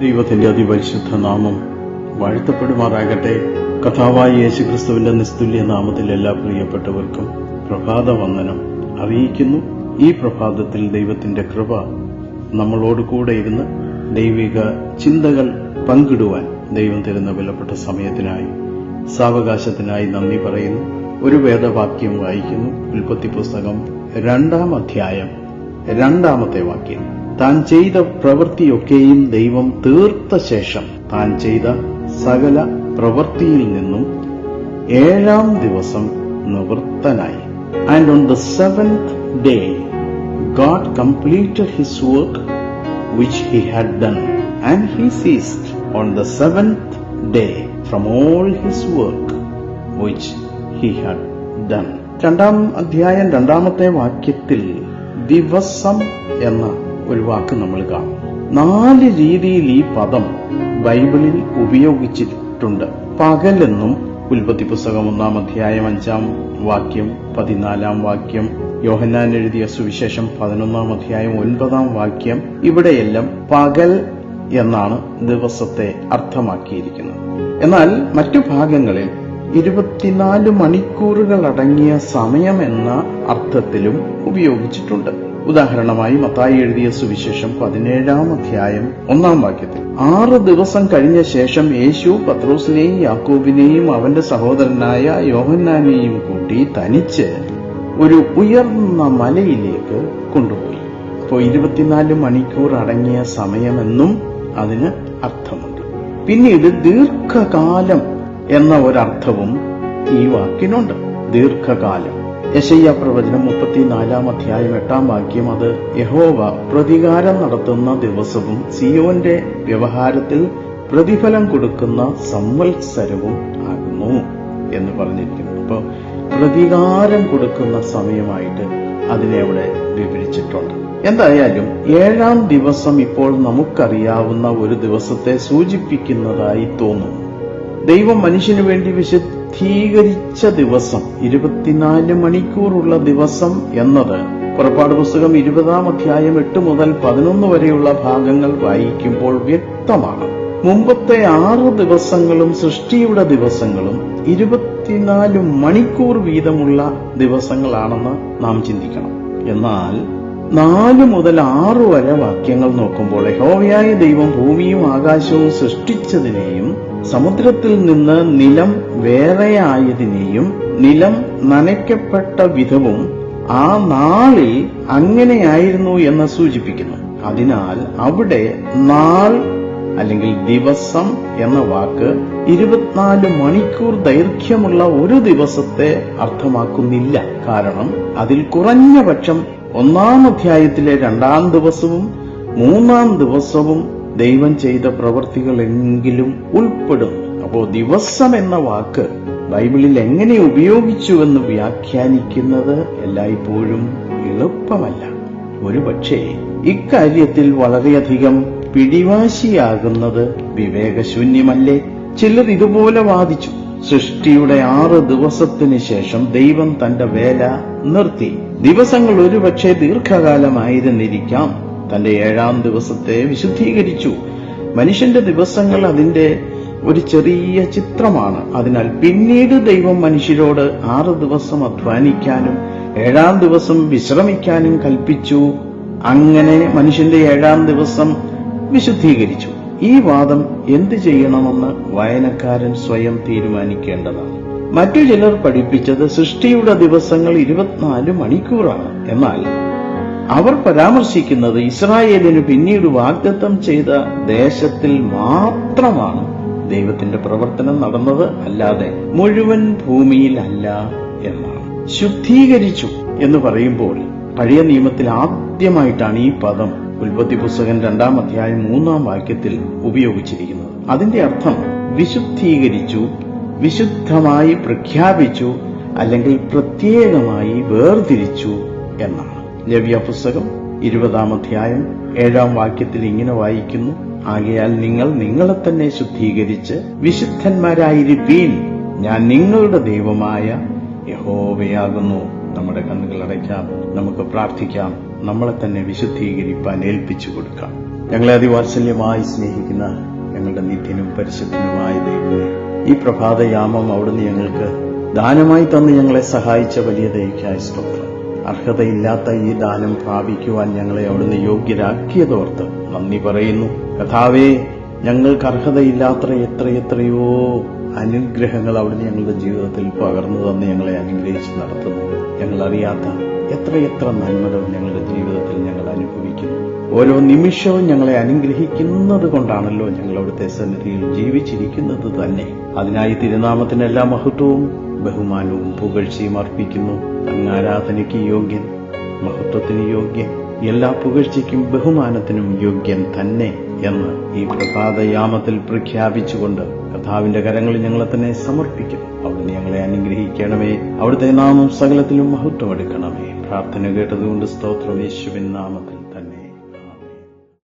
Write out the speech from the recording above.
ദൈവത്തിന്റെ അതിപരിശുദ്ധ നാമം വാഴ്ത്തപ്പെടുമാറാകട്ടെ. കഥാവായ യേശുക്രിസ്തുവിന്റെ നിസ്തുല്യ നാമത്തിൽ എല്ലാ പ്രിയപ്പെട്ടവർക്കും പ്രഭാത വന്ദനം അറിയിക്കുന്നു. ഈ പ്രഭാതത്തിൽ ദൈവത്തിന്റെ കൃപ നമ്മളോട് കൂടെ ഇരുന്ന് ദൈവിക ചിന്തകൾ പങ്കിടുവാൻ ദൈവം തരുന്ന വിലപ്പെട്ട സമയത്തിനായി സാവകാശത്തിനായി നന്ദി പറയുന്നു. ഒരു വേദവാക്യം വായിക്കുന്നു. ഉൽപ്പത്തി പുസ്തകം രണ്ടാം അധ്യായം രണ്ടാമത്തെ വാക്യം. താൻ ചെയ്ത പ്രവൃത്തിയൊക്കെയും ദൈവം തീർത്ത ശേഷം താൻ ചെയ്ത സകല പ്രവൃത്തിയിൽ നിന്നും ഏഴാം ദിവസം നിവൃത്തനായി. And on the seventh day God completed his work which he had done and he ceased on the seventh day from all his work which he had done രണ്ടാം അധ്യായം രണ്ടാമത്തെ വാക്യത്തിൽ ദിവസം എന്ന ഒരു വാക്ക് നമ്മൾ കാണും. നാല് രീതിയിൽ ഈ പദം ബൈബിളിൽ ഉപയോഗിച്ചിട്ടുണ്ട്. പകലെന്നും ഉൽപ്പത്തി പുസ്തകം ഒന്നാം അധ്യായം അഞ്ചാം വാക്യം പതിനാലാം വാക്യം യോഹന്നാൻ എഴുതിയ സുവിശേഷം പതിനൊന്നാം അധ്യായം ഒൻപതാം വാക്യം ഇവിടെയെല്ലാം പകൽ എന്നാണ് ദിവസത്തെ അർത്ഥമാക്കിയിരിക്കുന്നത്. എന്നാൽ മറ്റു ഭാഗങ്ങളിൽ ഇരുപത്തിനാല് മണിക്കൂറുകൾ അടങ്ങിയ സമയം എന്ന അർത്ഥത്തിലും ഉപയോഗിച്ചിട്ടുണ്ട്. ഉദാഹരണമായി മത്തായി എഴുതിയ സുവിശേഷം പതിനേഴാം അധ്യായം ഒന്നാം വാക്യത്തിൽ. ആറ് ദിവസം കഴിഞ്ഞ ശേഷം യേശു പത്രോസിനെയും യാക്കോബിനെയും അവന്റെ സഹോദരനായ യോഹന്നാനെയും കൂട്ടി തനിച്ച് ഒരു ഉയർന്ന മലയിലേക്ക് കൊണ്ടുപോയി. അപ്പോൾ ഇരുപത്തിനാല് മണിക്കൂർ അടങ്ങിയ സമയമെന്നും അതിന് അർത്ഥമുണ്ട്. പിന്നീട് ദീർഘകാലം എന്ന ഒരർത്ഥവും ഈ വാക്കിനുണ്ട്. ദീർഘകാലം. യശയ്യ പ്രവചനം മുപ്പത്തിനാലാം അധ്യായം എട്ടാം വാക്യം അത് യഹോവ പ്രതികാരം നടത്തുന്ന ദിവസവും സിയോന്റെ വ്യവഹാരത്തിൽ പ്രതിഫലം കൊടുക്കുന്ന സംവത്സരവും ആകുന്നു എന്ന് പറഞ്ഞിരിക്കുന്നു. അപ്പോൾ പ്രതികാരം കൊടുക്കുന്ന സമയമായിട്ട് അതിനെ അവിടെ വിവരിച്ചിട്ടുണ്ട്. എന്തായാലും ഏഴാം ദിവസം ഇപ്പോൾ നമുക്കറിയാവുന്ന ഒരു ദിവസത്തെ സൂചിപ്പിക്കുന്നതായി തോന്നുന്നു ദൈവം മനുഷ്യന് വേണ്ടി വിശുദ്ധീകരിച്ച ദിവസം ഇരുപത്തിനാല് മണിക്കൂറുള്ള ദിവസം എന്നത് പുറപ്പാട് പുസ്തകം ഇരുപതാം അധ്യായം എട്ട് മുതൽ പതിനൊന്ന് വരെയുള്ള ഭാഗങ്ങൾ വായിക്കുമ്പോൾ വ്യക്തമാണ്. മുമ്പത്തെ ആറ് ദിവസങ്ങളും സൃഷ്ടിയുടെ ദിവസങ്ങളും ഇരുപത്തിനാല് മണിക്കൂർ വീതമുള്ള ദിവസങ്ങളാണെന്ന് നാം ചിന്തിക്കണം. എന്നാൽ നാല് മുതൽ ആറ് വരെ വാക്യങ്ങൾ നോക്കുമ്പോൾ യഹോവയായ ദൈവം ഭൂമിയും ആകാശവും സൃഷ്ടിച്ചതിനെയും സമുദ്രത്തിൽ നിന്ന് നിലം വേറെയായതിനെയും നിലം നനയ്ക്കപ്പെട്ട വിധവും ആ നാളിൽ അങ്ങനെയായിരുന്നു എന്ന് സൂചിപ്പിക്കുന്നു. അതിനാൽ അവിടെ നാൾ അല്ലെങ്കിൽ ദിവസം എന്ന വാക്ക് ഇരുപത്തിനാല് മണിക്കൂർ ദൈർഘ്യമുള്ള ഒരു ദിവസത്തെ അർത്ഥമാക്കുന്നില്ല. കാരണം അതിൽ കുറഞ്ഞ പക്ഷം ഒന്നാം അധ്യായത്തിലെ രണ്ടാം ദിവസവും മൂന്നാം ദിവസവും ദൈവം ചെയ്ത പ്രവൃത്തികളെങ്കിലും ഉൾപ്പെടുന്നു അപ്പോ ദിവസം എന്ന വാക്ക് ബൈബിളിൽ എങ്ങനെ ഉപയോഗിച്ചുവെന്ന് വ്യാഖ്യാനിക്കുന്നത് എല്ലായ്പ്പോഴും എളുപ്പമല്ല. ഒരുപക്ഷെ ഇക്കാര്യത്തിൽ വളരെയധികം പിടിവാശിയാകുന്നത് വിവേകശൂന്യമല്ലേ? ചിലർ ഇതുപോലെ വാദിച്ചു. സൃഷ്ടിയുടെ ആറ് ദിവസത്തിന് ശേഷം ദൈവം തന്റെ വേല നിർത്തി. ദിവസങ്ങൾ ഒരുപക്ഷെ ദീർഘകാലമായിരുന്നിരിക്കാം. തന്റെ ഏഴാം ദിവസത്തെ വിശുദ്ധീകരിച്ചു. മനുഷ്യന്റെ ദിവസങ്ങൾ അതിന്റെ ഒരു ചെറിയ ചിത്രമാണ്. അതിനാൽ പിന്നീട് ദൈവം മനുഷ്യരോട് ആറ് ദിവസം അധ്വാനിക്കാനും ഏഴാം ദിവസം വിശ്രമിക്കാനും കൽപ്പിച്ചു. അങ്ങനെ മനുഷ്യന്റെ ഏഴാം ദിവസം വിശുദ്ധീകരിച്ചു. ഈ വാദം എന്ത് ചെയ്യണമെന്ന് വായനക്കാരൻ സ്വയം തീരുമാനിക്കേണ്ടതാണ്. മറ്റു ചിലർ പഠിപ്പിച്ചത് സൃഷ്ടിയുടെ ദിവസങ്ങൾ ഇരുപത്തിനാല് മണിക്കൂറാണ്. എന്നാൽ അവർ പരാമർശിക്കുന്നത് ഇസ്രായേലിന് പിന്നീട് വാഗ്ദത്തം ചെയ്ത ദേശത്തിൽ മാത്രമാണ് ദൈവത്തിന്റെ പ്രവർത്തനം നടന്നത് അല്ലാതെ മുഴുവൻ ഭൂമിയിലല്ല എന്നാണ്. ശുദ്ധീകരിച്ചു എന്ന് പറയുമ്പോൾ പഴയ നിയമത്തിൽ ആദ്യമായിട്ടാണ് ഈ പദം ഉൽപ്പത്തി പുസ്തകം രണ്ടാം അധ്യായം മൂന്നാം വാക്യത്തിൽ ഉപയോഗിച്ചിരിക്കുന്നത്. അതിന്റെ അർത്ഥം വിശുദ്ധീകരിച്ചു വിശുദ്ധമായി പ്രഖ്യാപിച്ചു അല്ലെങ്കിൽ പ്രത്യേകമായി വേർതിരിച്ചു എന്നാണ്. ലവ്യ പുസ്തകം ഇരുപതാം അധ്യായം ഏഴാം വാക്യത്തിൽ ഇങ്ങനെ വായിക്കുന്നു. ആകയാൽ നിങ്ങൾ നിങ്ങളെ തന്നെ ശുദ്ധീകരിച്ച് വിശുദ്ധന്മാരായിരിക്കീൻ ഞാൻ നിങ്ങളുടെ ദൈവമായ യഹോവയാകുന്നു. നമ്മുടെ കണ്ണുകൾ അടയ്ക്കാം നമുക്ക് പ്രാർത്ഥിക്കാം നമ്മളെ തന്നെ വിശുദ്ധീകരിപ്പാൻ ഏൽപ്പിച്ചു കൊടുക്കാം. ഞങ്ങളെ അതിവാത്സല്യമായി സ്നേഹിക്കുന്ന ഞങ്ങളുടെ നിത്യനും പരിശുദ്ധനുമായ ദൈവമേ ഈ പ്രഭാതയാമം അവിടുന്ന് ഞങ്ങൾക്ക് ദാനമായി തന്ന് ഞങ്ങളെ സഹായിച്ച വലിയ ദൈവിക്കായ സ്തോത്രം. അർഹതയില്ലാത്ത ഈ ദാനം പ്രാപിക്കുവാൻ ഞങ്ങളെ അവിടുന്ന് യോഗ്യരാക്കിയതോർത്ത് നന്ദി പറയുന്നു. കഥാവേ ഞങ്ങൾക്ക് അർഹതയില്ലാത്ത എത്രയെത്രയോ അനുഗ്രഹങ്ങൾ അവിടുന്ന് ഞങ്ങളുടെ ജീവിതത്തിൽ പകർന്നു തന്ന് ഞങ്ങളെ അനുഗ്രഹിച്ച് നടത്തുന്നു. ഞങ്ങൾ അറിയാത്ത എത്രയെത്ര നന്മകൾ ഞങ്ങളുടെ ജീവിതത്തിൽ ഞങ്ങൾ അനുഭവിക്കുന്നു. ഓരോ നിമിഷവും ഞങ്ങളെ അനുഗ്രഹിക്കുന്നത് കൊണ്ടാണല്ലോ ഞങ്ങൾ അവിടുത്തെ സന്നിധിയിൽ ജീവിച്ചിരിക്കുന്നത് തന്നെ. അതിനായി തിരുനാമത്തിന് എല്ലാ മഹത്വവും ബഹുമാനവും പുകഴ്ചയും അർപ്പിക്കുന്നു. അങ്ങ് ആരാധനയ്ക്ക് യോഗ്യൻ മഹത്വത്തിന് യോഗ്യൻ എല്ലാ പുകഴ്ചയ്ക്കും ബഹുമാനത്തിനും യോഗ്യൻ തന്നെ എന്ന് ഈ പ്രഭാതയാമത്തിൽ പ്രഖ്യാപിച്ചുകൊണ്ട് കഥാവിന്റെ കരങ്ങളിൽ ഞങ്ങളെ തന്നെ സമർപ്പിക്കുന്നു. അവിടുന്ന് ഞങ്ങളെ അനുഗ്രഹിക്കണമേ. അവിടുത്തെ നാമം സകലത്തിലും മഹത്വം എടുക്കണമേ പ്രാർത്ഥന കേട്ടതുകൊണ്ട് സ്തോത്രം. യേശുവിൻ നാമത്തിൽ